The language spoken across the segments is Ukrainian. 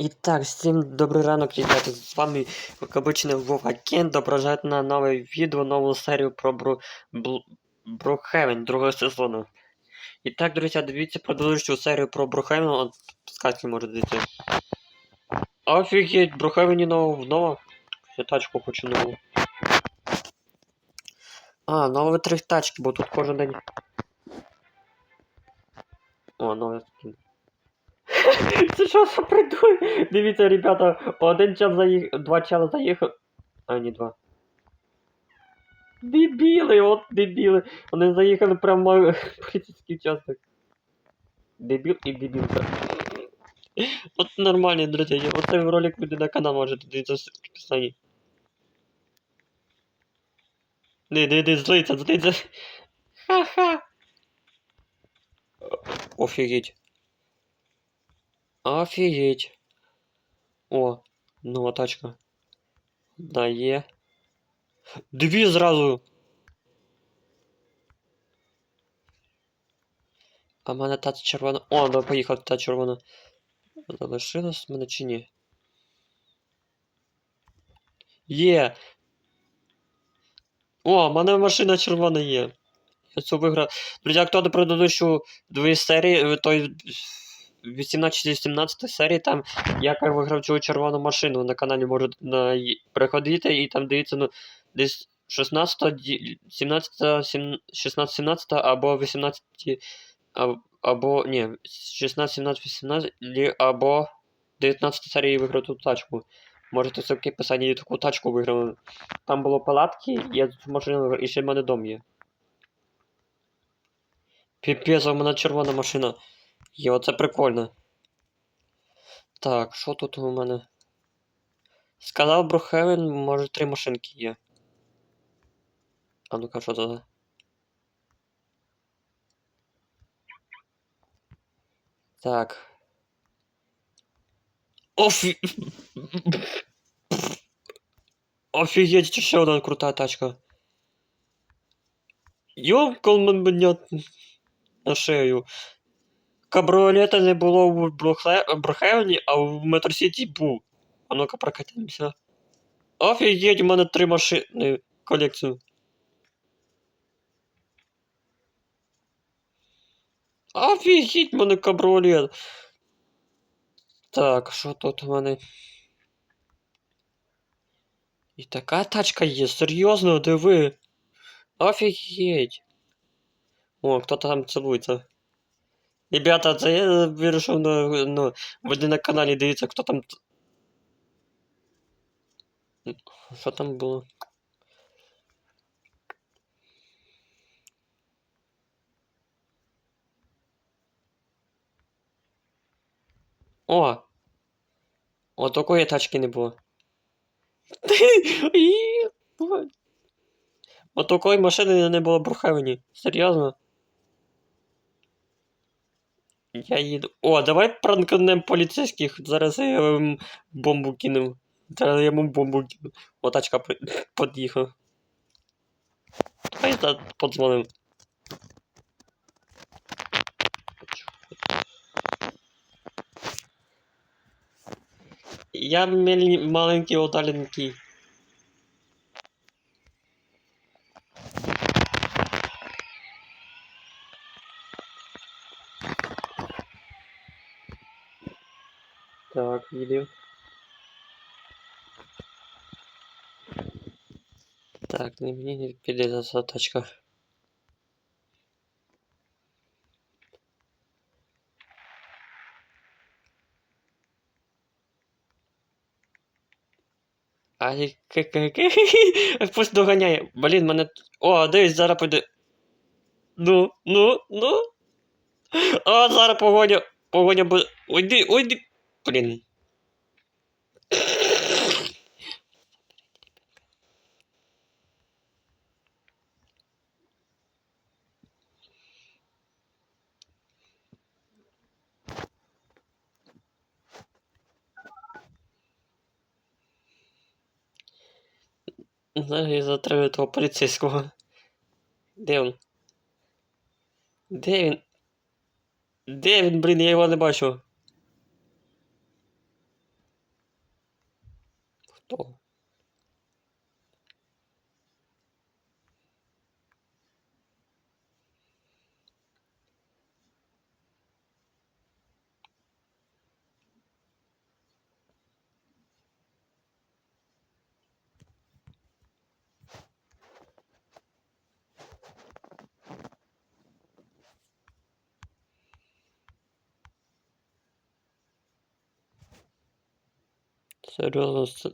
І так, всім добрий ранок, ребята. З вами, як обычно, Вова Кен. Добро пожаловать на нове відео, нову серію про Бру... Бл... Брукхевен другого сезону. І так, друзі, дивіться продовжуючу серію про Брукхевен. От сказки може дивіться. Офігеть, Брукхевені нового, нового. Я тачку хочу нову. А, нові три тачки, бо тут кожен день. О, новий скін. Це що за придуй? Дивіться, ребята, один час заїхав, два часа заїхав. А, не два. Дебіли, от дебіли. Вони заїхали прямо в поліцейський участок. Дебіл і дебілка. От нормальні, друзі. Оцей ролик буде на канал, можете дивитися в описанні. Не, не, не, злиться, злиться. Ха-ха. Офігеть. Офігеть. О, нова тачка. Да, є. Дві зразу. А в мене та червона. О, да, поїхав та червона. Залишилась в мене чи ні? Є. О, в мене машина червона є. Я цю виграв. Друзі, хто до предыдущу дві серії, той 18-17 серії, там як я виграв цю червону машину на каналі можете на... приходити і там дивіться, ну, десь 16, 17, 16, 17 або 18, або, ні, 16, 17, 18, або 19 серії виграв ту тачку. Можете все в писати, я таку тачку виграв. Там було палатки, я цю машину виграв, і ще в мене дом є. Піпець, в мене червона машина. Є, оце прикольно. Так, що тут у мене? Сказав Брухевен, може три машинки є. А ну-ка, що це? Так. Офі... Офігеть, ще одна крута тачка. Йомкал мене на шею. Кабріолета не було в Брухле- Брухевні, а в Метро Сіті був. А ну-ка прокатимося. Офігеть, у мене три машини колекцію. Офігеть, у мене кабріолет. Так, що тут у мене? І така тачка є, серйозно, диви. Офігеть. О, хто там цілується. Ребята, це я вирішив на, ну, ви на каналі дивіться, хто там. Що там було? О! О, такої тачки не було. От такої машини не було в Брухевені. Серйозно? Я їду. О, давай пранкнем поліцейських. Зараз я їм бомбу кинув. Зараз я йому бомбу кину. О, тачка при... під'їхав. Давай за- подзвоним. Я маленький одаленький. Так. Так, не мені не піде за ця тачка. Ай, Пусть доганяє. Блін, мене. О, дивись, зараз піде. Ну, ну, ну. О, зараз погоня. Погоня буде. Уйди, уйди. Блін. Зараз я затримую того поліцейського. Де він? Де він? Де я його не бачу. Того. Серйозно, це...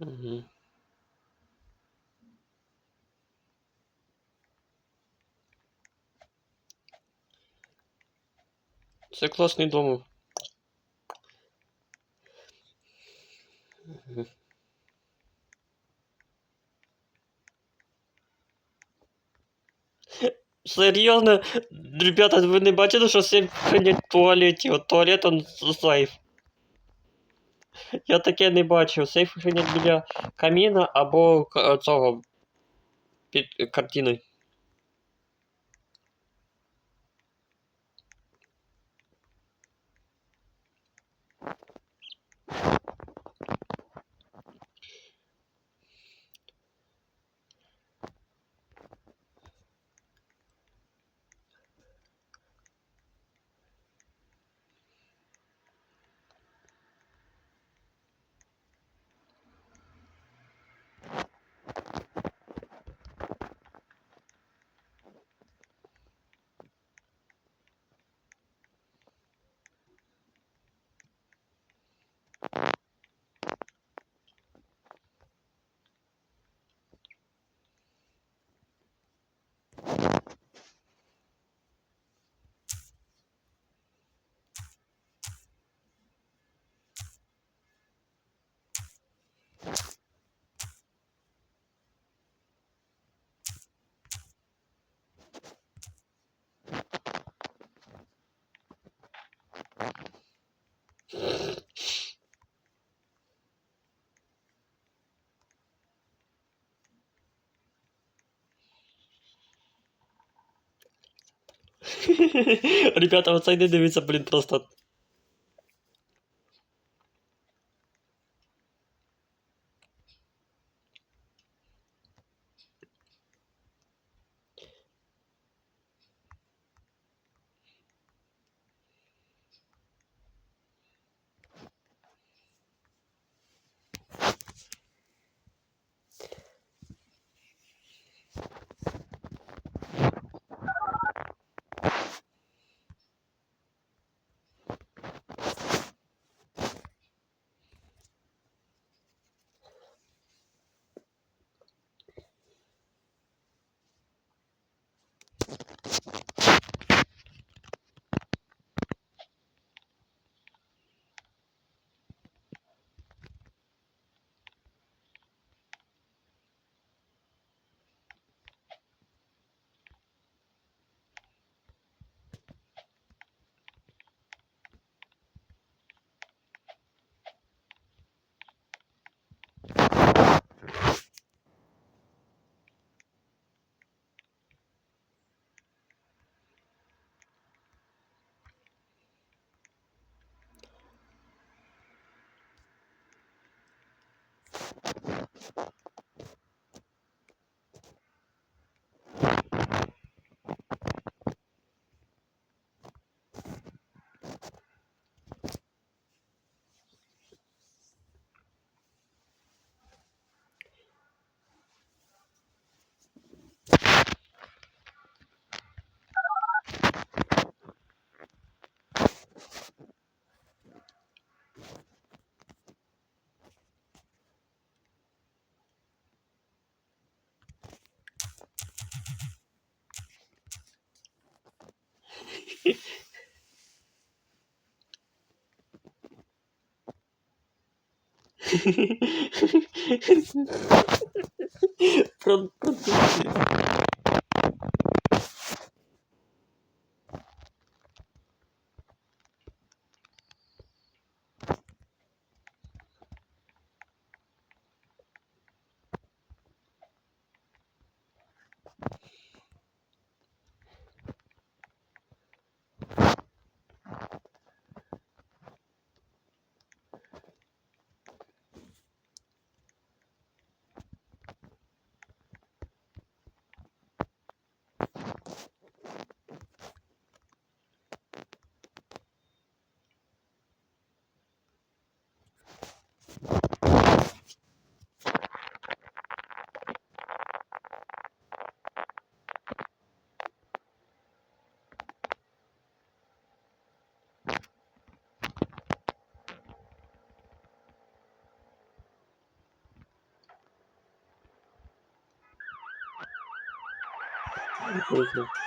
Угу. Це класний дом. Мгм. Серйозно, ребята, ви не бачили, що хранять в туалеті? От туалет он сейф. Я таке не бачив. Сейф хранять біля каміна або к- цього під картиною. Ребята, оцей не дивіться, блін, просто. pronto, pronto. Perfect.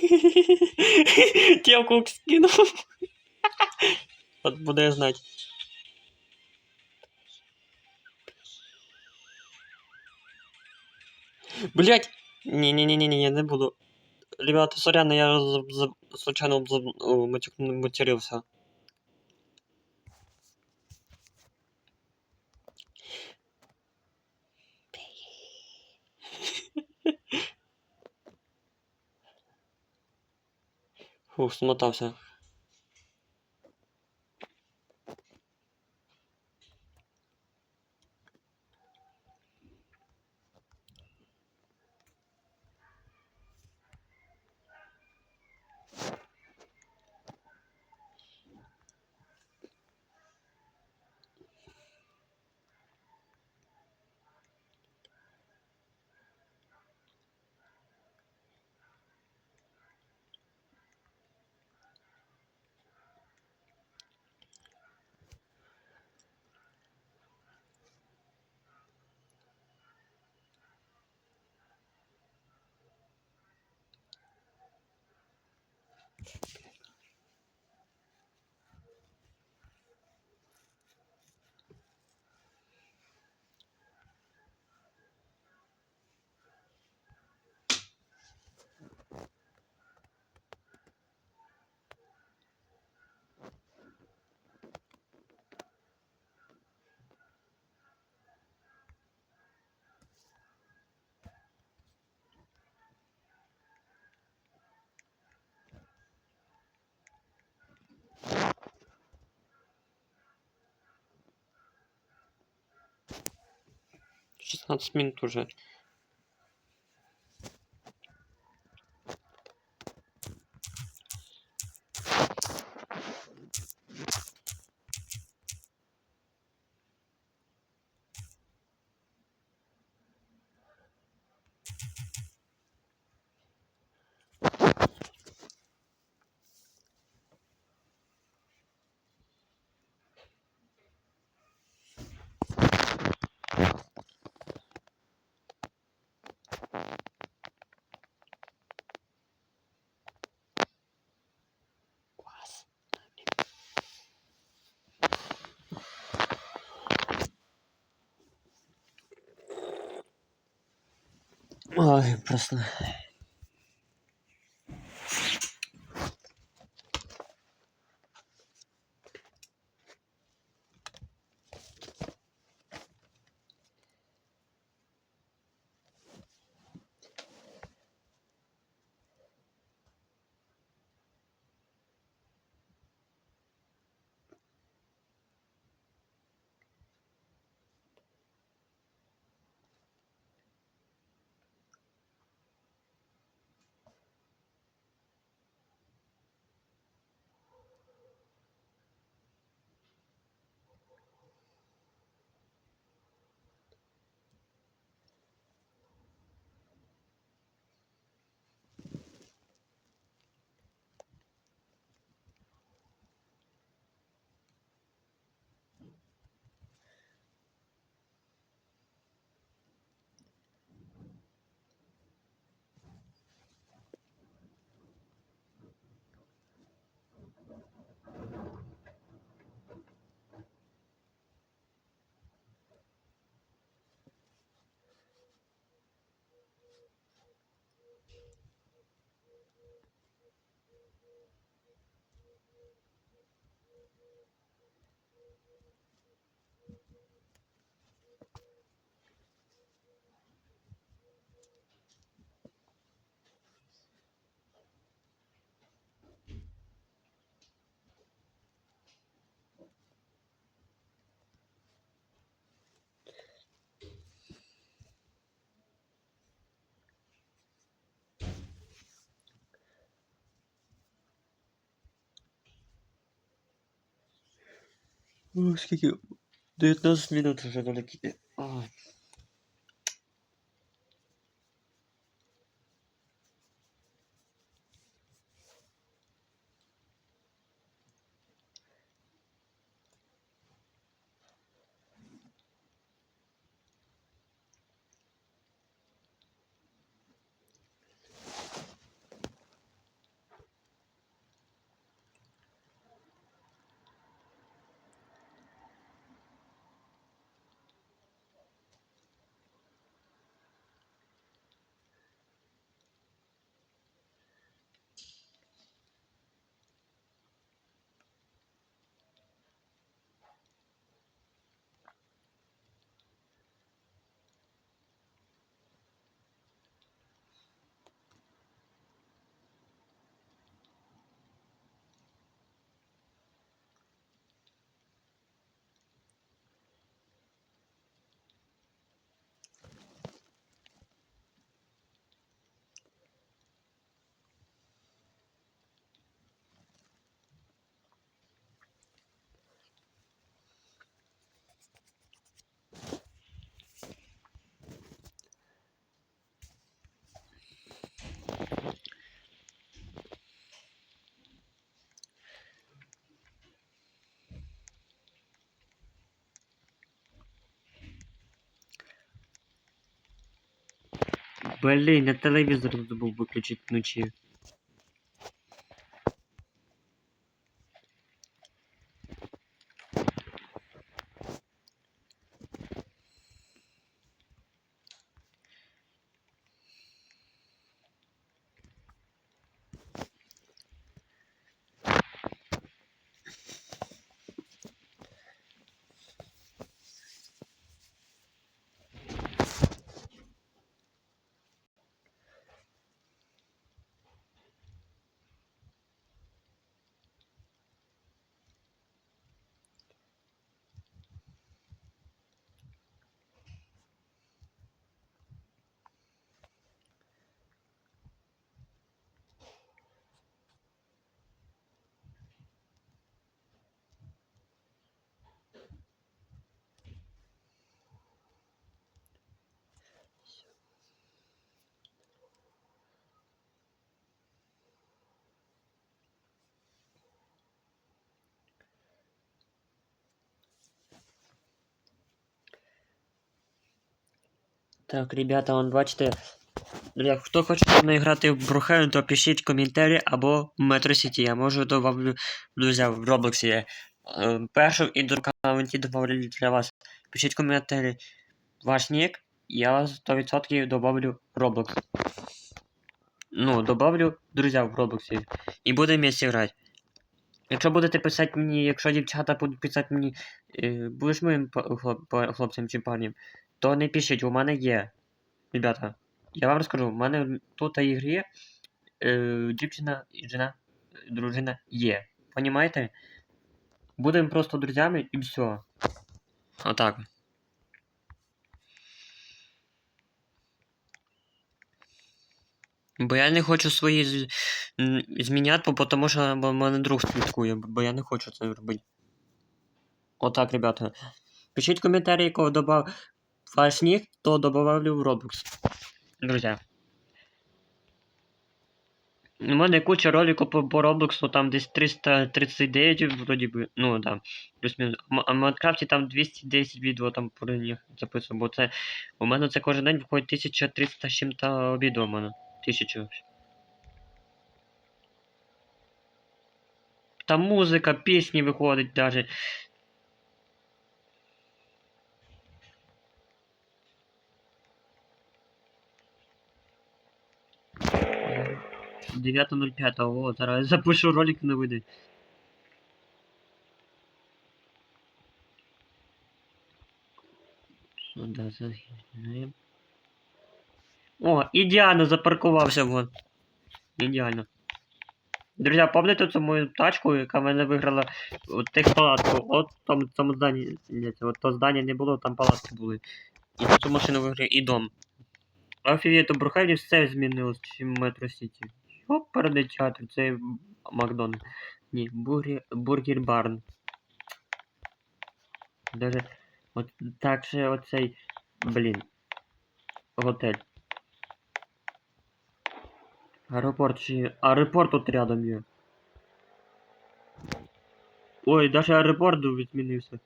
Телку скинув. От буде знати. Блять! Не-не-не-не, я не буду. Ребята, сорян, я случайно обза- матюк- смотався. 16 минут уже. Ой, просто. О, скільки? 19 минут вже долетіти. Блін, я телевізор забув виключити вночі. Так, ребята, он бачите. Бля, Хто хоче зі мною грати в Брухевен, то пишіть коментарі або в Metro City. Я можу добавлю друзі в Роблоксі. є. Е, Першу і другу коменті добавлю для вас. Пишіть коментарі ваш нік, я вас 100% добавлю в Roblox. Ну, добавлю друзі в Роблоксі. І будемо вместе грати. Якщо будете писати мені, якщо дівчата будуть писати мені, е, будеш моїм хлопцем чи парнем, то не пишіть, у мене є. Ребята, я вам розкажу, у мене тут в ігрі е, дівчина і жена, дружина є. Понімаєте? Будемо просто друзями і все. Отак. Бо я не хочу свої зміняти, тому що мене друг слідкує, бо я не хочу це робити. Отак, ребята. Пишіть коментарі, кого добав ваш ник, то добавлю в Roblox. Друзья. У мене куча роликов по, по Роблоксу, там десь 339, вроді би, ну да, плюс-мінус. А в Майнкрафті там 210 відео там про них записував, бо це, у мене це кожен день виходить 1300 з чим-то відео у мене, 1000. Там музика, пісні виходить навіть, 9.05. О, зараз запишу ролик на вийде. Сюда захищаємо. О, ідеально запаркувався вон. Ідеально. Друзі, пам'ятаєте цю мою тачку, яка в мене виграла техпалатку. От там там здання. Ні, от то здання не було, там палатки були. І цю машину виграє і дом. Офігеть, то брухайні все змінилось, чим метро сіті. Що передачати? Це Макдональд. Ні, бургер, Барн. Даже от так же оцей. Блін. Готель. Аеропорт чи. Аеропорт тут рядом є. Ой, даже аеропорт відмінився.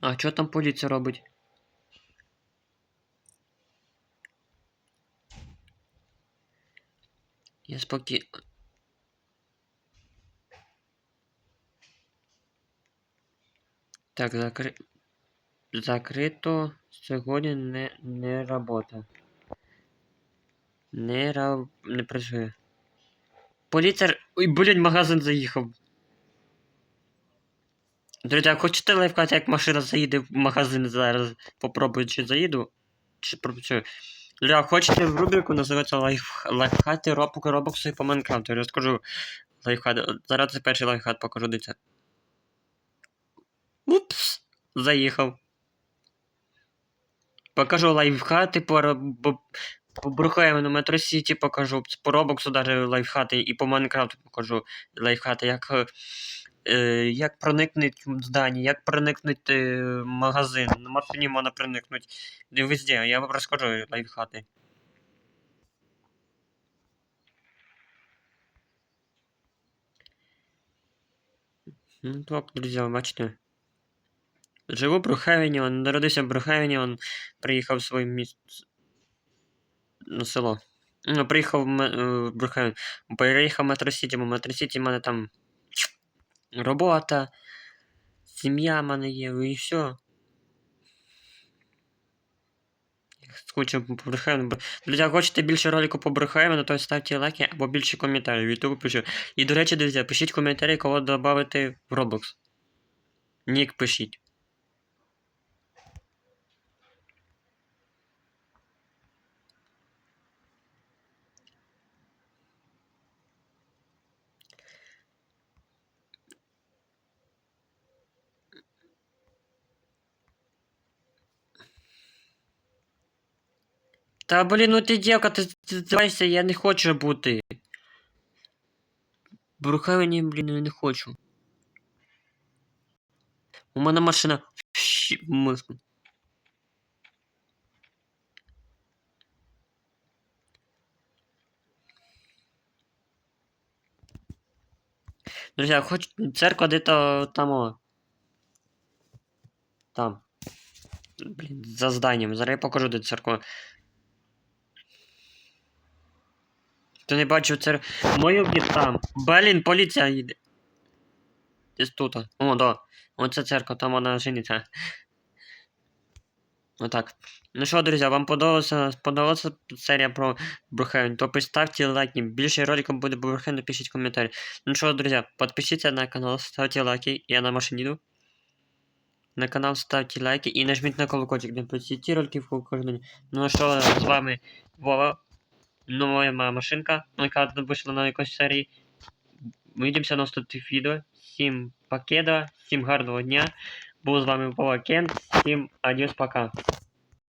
А що там поліція робить? Я спокій... Так, закри... закрито. Сьогодні не, не робота. Не ра... не працює. Поліція... Ой, блін, магазин заїхав. Друзі, а хочете лайфхак, як машина заїде в магазин зараз? Попробую, чи заїду, чи пропрацюю. Друзі, хочете в рубрику називається лайф... лайфхати робок робокси по Майнкрафту. Я розкажу лайфхат. Зараз це перший лайфхат покажу, дивіться. Упс! Заїхав. Покажу лайфхати по, по на Метро Сіті покажу, по Робоксу даже лайфхати і по Майнкрафту покажу лайфхати, як, як проникнути в як проникнути в магазин. На машині можна проникнути. Де везде, я вам розкажу лайфхати. Ну так, друзі, бачите. Живу в Брухевені, он народився в Брухевені, он приїхав в своє місце. На село. Ну, приїхав в е, Брухевен. Переїхав в Метро бо в Метро Сіті в мене там робота, сім'я в мене є, і все. Скучив по Брухевену. Друзі, хочете більше ролику по Брухевену, то ставте лайки або більше коментарів. Ютуб пишу. І, до речі, друзі, пишіть коментарі, кого додати в Roblox. Нік пишіть. Та блін, ну ти дівка, ти здавайся, я не хочу бути. В Брухевені, блін, я не хочу. У мене машина. Друзі, хоч церква де-то там. О. Там. Блін, за зданням. Зараз я покажу, де церква. Ти не бачив церкву. Мою там. Блін, поліція їде. Десь тут. О, да. Оце церква, там вона жениться. Отак. Ну що, друзі, вам подобалася, сподобалася серія про Брухевен, то поставте лайки. Більше роликів буде про Брухевен, напишіть коментарі. Ну що, друзі, підпишіться на канал, ставте лайки. Я на машині йду. На канал ставте лайки і нажміть на колокольчик, де ці ролики в кожному. Ну що, з вами Вова. Ну, моя машинка, яка вийшла на якоїсь серії. Ми йдемося на наступних відео. Всім пакета, всім гарного дня. Був з вами Павла Кен. Всім адіос, пока.